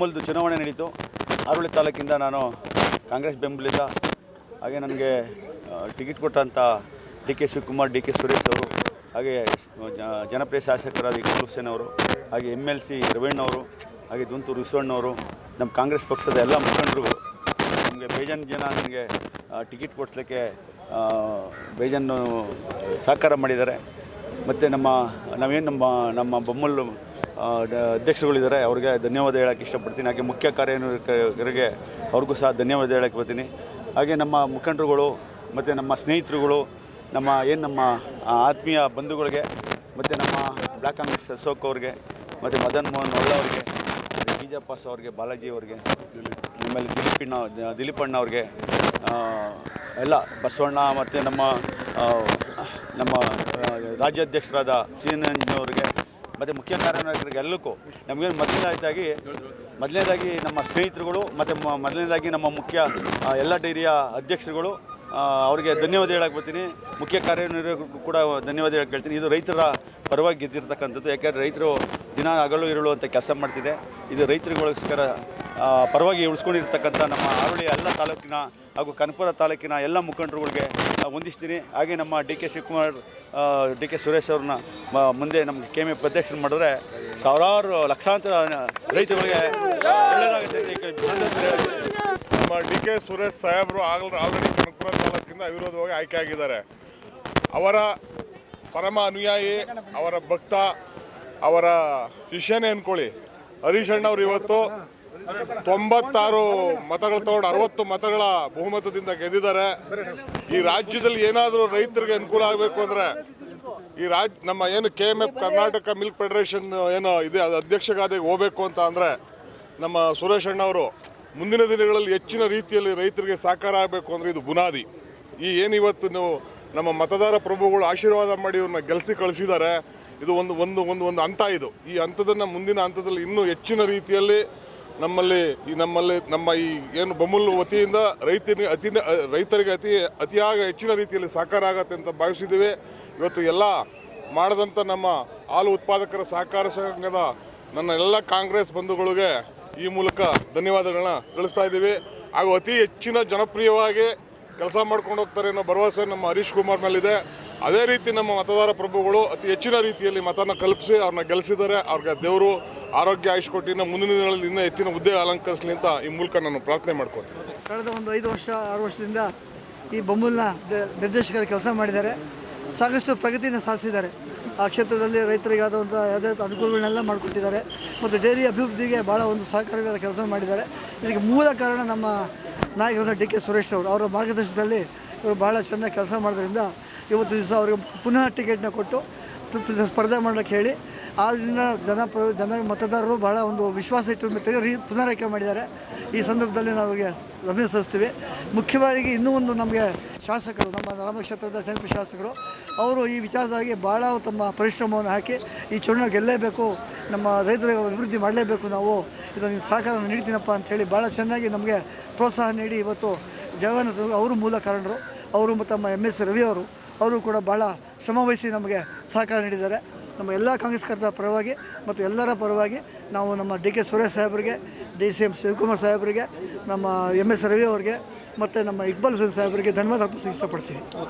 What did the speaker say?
ಬೊಮ್ಮಲ್ದು ಚುನಾವಣೆ ನಡೀತು. ಆರೋಳಿ ತಾಲೂಕಿಂದ ನಾನು ಕಾಂಗ್ರೆಸ್ ಬೆಂಬಲಿತ. ಹಾಗೆ ನನಗೆ ಟಿಕೆಟ್ ಕೊಟ್ಟಂಥ D K Shivakumar, D K Suresh ಅವರು, ಹಾಗೆ ಜನಪ್ರಿಯ ಶಾಸಕರಾದ ಇಕ್ಬಲ್ ಹುಸೇನ್ ಅವರು, ಹಾಗೆ ಎಂ ಎಲ್ ಸಿ ರವಣ್ಣವರು, ಹಾಗೆ ದುಂತೂರು ಅವರು ನಮ್ಮ ಕಾಂಗ್ರೆಸ್ ಪಕ್ಷದ ಎಲ್ಲ ಮುಖಂಡರು ನಮಗೆ ಬೇಜನ್ ಜನ ನನಗೆ ಟಿಕೆಟ್ ಕೊಡಿಸ್ಲಿಕ್ಕೆ ಬೇಜನ್ನು ಸಹಕಾರ ಮಾಡಿದ್ದಾರೆ. ಮತ್ತು ನಮ್ಮ, ನಾವೇನು ನಮ್ಮ ನಮ್ಮ ಬೊಮ್ಮಲ್ಲು ಅಧ್ಯಕ್ಷರುಗಳಿದ್ದಾರೆ ಅವ್ರಿಗೆ ಧನ್ಯವಾದ ಹೇಳೋಕ್ಕೆ ಇಷ್ಟಪಡ್ತೀನಿ. ಹಾಗೆ ಮುಖ್ಯ ಕಾರ್ಯನಿರ್ವಾಹಕರಿಗೆ ಅವ್ರಿಗೂ ಸಹ ಧನ್ಯವಾದ ಹೇಳಕ್ಕೆ ಬರ್ತೀನಿ. ಹಾಗೆ ನಮ್ಮ ಮುಖಂಡರುಗಳು, ಮತ್ತು ನಮ್ಮ ಸ್ನೇಹಿತರುಗಳು, ನಮ್ಮ ಏನು ನಮ್ಮ ಆತ್ಮೀಯ ಬಂಧುಗಳಿಗೆ, ಮತ್ತು ನಮ್ಮ ಬ್ಲ್ಯಾಕ್ ಕಾಂಗ್ರೆಸ್ ಅಶೋಕ್ ಅವ್ರಿಗೆ, ಮತ್ತು ಮದನ್ ಮೋಹನ್ ಒಳ್ಳವ್ರಿಗೆ ಬೀಜಪ್ಪಾಸ್ ಅವ್ರಿಗೆ, ಬಾಲಾಜಿ ಅವ್ರಿಗೆ, ಆಮೇಲೆ ದಿಲೀಪಿನ ದಿಲೀಪಣ್ಣ ಅವ್ರಿಗೆ ಎಲ್ಲ ಬಸವಣ್ಣ ಮತ್ತು ನಮ್ಮ ನಮ್ಮ ರಾಜ್ಯಾಧ್ಯಕ್ಷರಾದ ಅವರಿಗೆ ಮತ್ತು ಮುಖ್ಯ ಕಾರ್ಯನಿರ್ವಹಕರಿಗೆಲ್ಲಕ್ಕೂ ನಮಗೆ ಮೊದಲನೇದಾಗಿ ಮೊದಲನೇದಾಗಿ ನಮ್ಮ ಸ್ನೇಹಿತರುಗಳು ಮತ್ತು ಮೊದಲನೇದಾಗಿ ನಮ್ಮ ಮುಖ್ಯ ಎಲ್ಲ ಡೈರಿಯ ಅಧ್ಯಕ್ಷರುಗಳು ಅವರಿಗೆ ಧನ್ಯವಾದ ಹೇಳಕ್ಕೆ ಬರ್ತೀನಿ. ಮುಖ್ಯ ಕಾರ್ಯನಿರ್ವಹಕರು ಕೂಡ ಧನ್ಯವಾದ ಹೇಳಕ್ಕೆ ಹೇಳ್ತೀನಿ ಇದು ರೈತರ ಪರವಾಗಿ ಗೆದ್ದಿರ್ತಕ್ಕಂಥದ್ದು, ಯಾಕೆಂದರೆ ರೈತರು ದಿನ ಹಗಲು ಇರಲು ಅಂತ ಕೆಲಸ ಮಾಡ್ತಿದೆ. ಇದು ರೈತರಿಗೋಸ್ಕರ ಪರವಾಗಿ ಉಳಿಸ್ಕೊಂಡಿರ್ತಕ್ಕಂಥ ನಮ್ಮ ಆರುಳಿ ಎಲ್ಲ ತಾಲೂಕಿನ ಹಾಗೂ ಕನಕಪುರ ತಾಲೂಕಿನ ಎಲ್ಲ ಮುಖಂಡರುಗಳಿಗೆ ಹೊಂದಿಸ್ತೀನಿ ಹಾಗೆ ನಮ್ಮ D K Shivakumar D K Suresh ಅವ್ರನ್ನ ಮುಂದೆ ನಮಗೆ ಕೆ ಎಂ ಎಫ್ ಅಧ್ಯಕ್ಷರು ಮಾಡಿದ್ರೆ ಸಾವಿರಾರು ಲಕ್ಷಾಂತರ ಈ ನಮ್ಮ ಡಿ ಕೆ ಸುರೇಶ್ ಸಾಹೇಬರು ಆಗಲ್, ಆಲ್ರೆಡಿ ಕನಕಪುರ ತಾಲೂಕಿಂದ ಅವಿರೋಧವಾಗಿ ಆಯ್ಕೆ ಆಗಿದ್ದಾರೆ. ಅವರ ಪರಮ ಅನುಯಾಯಿ, ಅವರ ಭಕ್ತ, ಅವರ ಶಿಷ್ಯನೇ ಅನ್ಕೊಳ್ಳಿ. ಹರೀಶ್ ಅಣ್ಣವ್ರು ಇವತ್ತು ತೊಂಬತ್ತಾರು ಮತಗಳು ತಗೊಂಡು ಅರವತ್ತು ಮತಗಳ ಬಹುಮತದಿಂದ ಗೆದ್ದಿದ್ದಾರೆ. ಈ ರಾಜ್ಯದಲ್ಲಿ ಏನಾದರೂ ರೈತರಿಗೆ ಅನುಕೂಲ ಆಗಬೇಕು ಅಂದರೆ ಈ ರಾಜ್, ನಮ್ಮ ಏನು K M F Karnataka milk federation ಏನು ಇದೆ, ಅದು ಅಧ್ಯಕ್ಷ ಗಾದೆಗೆ ಹೋಗಬೇಕು ಅಂತ ಅಂದರೆ ನಮ್ಮ ಸುರೇಶ್ ಅಣ್ಣವರು ಮುಂದಿನ ದಿನಗಳಲ್ಲಿ ಹೆಚ್ಚಿನ ರೀತಿಯಲ್ಲಿ ರೈತರಿಗೆ ಸಹಕಾರ ಆಗಬೇಕು ಅಂದರೆ ಇದು ಬುನಾದಿ. ಈ ಏನು ಇವತ್ತು ನೀವು ನಮ್ಮ ಮತದಾರ ಪ್ರಭುಗಳು ಆಶೀರ್ವಾದ ಮಾಡಿ ಇವ್ರನ್ನ ಗೆಲ್ಲಿಸಿ ಕಳಿಸಿದ್ದಾರೆ, ಇದು ಒಂದು ಒಂದು ಒಂದು ಒಂದು ಹಂತ ಇದು. ಈ ಹಂತದನ್ನು ಮುಂದಿನ ಹಂತದಲ್ಲಿ ಇನ್ನೂ ಹೆಚ್ಚಿನ ರೀತಿಯಲ್ಲಿ ನಮ್ಮಲ್ಲಿ ಈ ನಮ್ಮಲ್ಲಿ ನಮ್ಮ ಈ ಏನು ಬೊಮ್ಮಲ್ ವತಿಯಿಂದ ರೈತರಿಗೆ ಅತಿ ರೈತರಿಗೆ ಅತಿ, ಅತಿಯಾಗಿ ಹೆಚ್ಚಿನ ರೀತಿಯಲ್ಲಿ ಸಹಕಾರ ಆಗತ್ತೆ ಅಂತ ಭಾವಿಸಿದ್ದೀವಿ. ಇವತ್ತು ಎಲ್ಲ ಮಾಡಿದಂಥ ನಮ್ಮ ಹಾಲು ಉತ್ಪಾದಕರ ಸಹಕಾರ ಸಂಘದ ನನ್ನ ಎಲ್ಲ ಕಾಂಗ್ರೆಸ್ ಬಂಧುಗಳಿಗೆ ಈ ಮೂಲಕ ಧನ್ಯವಾದಗಳನ್ನ ತಿಳಿಸ್ತಾ ಇದ್ದೀವಿ. ಹಾಗೂ ಅತಿ ಹೆಚ್ಚಿನ ಜನಪ್ರಿಯವಾಗಿ ಕೆಲಸ ಮಾಡ್ಕೊಂಡು ಹೋಗ್ತಾರೆ ಅನ್ನೋ ಭರವಸೆ ನಮ್ಮ ಹರೀಶ್ ಕುಮಾರ್ ಮೇಲಿದೆ. ಅದೇ ರೀತಿ ನಮ್ಮ ಮತದಾರ ಪ್ರಭುಗಳು ಅತಿ ಹೆಚ್ಚಿನ ರೀತಿಯಲ್ಲಿ ಮತನ ಕಲ್ಪಿಸಿ ಅವ್ರನ್ನ ಗೆಲ್ಲಿಸಿದ್ದಾರೆ ಅವ್ರಿಗೆ ದೇವರು ಆರೋಗ್ಯ ಆಯುಷ್ ಕೊಟ್ಟಿನ ಮುಂದಿನ ದಿನಗಳಲ್ಲಿ ಇನ್ನೂ ಹೆಚ್ಚಿನ ಹುದ್ದೆ ಅಲಂಕರಿಸಲಿ ಅಂತ ಈ ಮೂಲಕ ನಾನು ಪ್ರಾರ್ಥನೆ ಮಾಡ್ಕೊತೀನಿ ಕಳೆದ ಒಂದು ಐದು ವರ್ಷ, ಆರು ವರ್ಷದಿಂದ ಈ ಬೊಮ್ಮಲ್ನ ನಿರ್ದೇಶಕರು ಕೆಲಸ ಮಾಡಿದ್ದಾರೆ. ಸಾಕಷ್ಟು ಪ್ರಗತಿಯನ್ನು ಸಾಧಿಸಿದ್ದಾರೆ. ಆ ಕ್ಷೇತ್ರದಲ್ಲಿ ರೈತರಿಗೆ ಆದಂಥ ಯಾವುದೇ ಅನುಕೂಲಗಳನ್ನೆಲ್ಲ ಮಾಡಿಕೊಟ್ಟಿದ್ದಾರೆ. ಮತ್ತು ಡೈರಿ ಅಭಿವೃದ್ಧಿಗೆ ಭಾಳ ಒಂದು ಸಹಕಾರಿಯಾದ ಕೆಲಸ ಮಾಡಿದ್ದಾರೆ. ಇದಕ್ಕೆ ಮೂಲ ಕಾರಣ ನಮ್ಮ ನಾಯಕರಾದ ಡಿ ಕೆ ಸುರೇಶ್ ಅವರು ಅವರ ಮಾರ್ಗದರ್ಶನದಲ್ಲಿ ಇವರು ಭಾಳ ಚೆನ್ನಾಗಿ ಕೆಲಸ ಮಾಡೋದ್ರಿಂದ ಇವತ್ತು ದಿವಸ ಅವರಿಗೆ ಪುನಃ ಟಿಕೆಟ್ನ ಕೊಟ್ಟು ಸ್ಪರ್ಧೆ ಮಾಡೋಕ್ಕೆ ಹೇಳಿ ಆದ್ದರಿಂದ ಜನ ಜನ ಮತದಾರರು ಬಹಳ ಒಂದು ವಿಶ್ವಾಸ ಇಟ್ಟು ಮತ್ತೆ ರೀ ಪುನರಾಯ್ಕೆ ಮಾಡಿದ್ದಾರೆ. ಈ ಸಂದರ್ಭದಲ್ಲಿ ನಾವು ಅಭಿನಂದಿಸ್ತೀವಿ ಮುಖ್ಯವಾಗಿ ಇನ್ನೂ ಒಂದು ನಮಗೆ ಶಾಸಕರು, ನಮ್ಮ ರಾಮ ಕ್ಷೇತ್ರದ ಜನಪ್ರಿಯ ಶಾಸಕರು, ಅವರು ಈ ವಿಚಾರದಾಗಿ ಭಾಳ ತಮ್ಮ ಪರಿಶ್ರಮವನ್ನು ಹಾಕಿ ಈ ಚುನಾವಣೆ ಗೆಲ್ಲಲೇಬೇಕು, ನಮ್ಮ ರೈತರ ಅಭಿವೃದ್ಧಿ ಮಾಡಲೇಬೇಕು ನಾವು. ಇದನ್ನು ಸಹಕಾರ ನೀಡ್ತೀನಪ್ಪ ಅಂಥೇಳಿ ಭಾಳ ಚೆನ್ನಾಗಿ ನಮಗೆ ಪ್ರೋತ್ಸಾಹ ನೀಡಿ ಇವತ್ತು ಜಗನ್ ಅವರು ಮೂಲ ಕಾರಣರು. ಅವರು ಮತ್ತು ನಮ್ಮ ಎಂ ಎಸ್ ರವಿ ಅವರು ಅವರು ಕೂಡ ಭಾಳ ಶ್ರಮವಹಿಸಿ ನಮಗೆ ಸಹಕಾರ ನೀಡಿದ್ದಾರೆ. ನಮ್ಮ ಎಲ್ಲ ಕಾಂಗ್ರೆಸ್ ಕಾರ್ಯಕರ್ತರ ಪರವಾಗಿ ಮತ್ತು ಎಲ್ಲರ ಪರವಾಗಿ ನಾವು ನಮ್ಮ ಡಿ ಕೆ ಸುರೇಶ್ ಸಾಹೇಬರಿಗೆ, ಡಿ ಸಿ ಎಂ ಶಿವಕುಮಾರ್ ಸಾಹೇಬರಿಗೆ, ನಮ್ಮ ಎಂ ಎಸ್ ರವಿ ಅವರಿಗೆ ಮತ್ತು ನಮ್ಮ ಇಕ್ಬಾಲ್ ಹುಸೇನ್ ಸಾಹೇಬರಿಗೆ ಧನ್ಯವಾದ ಅರ್ಪಿಸಿ ಇಷ್ಟಪಡ್ತೀವಿ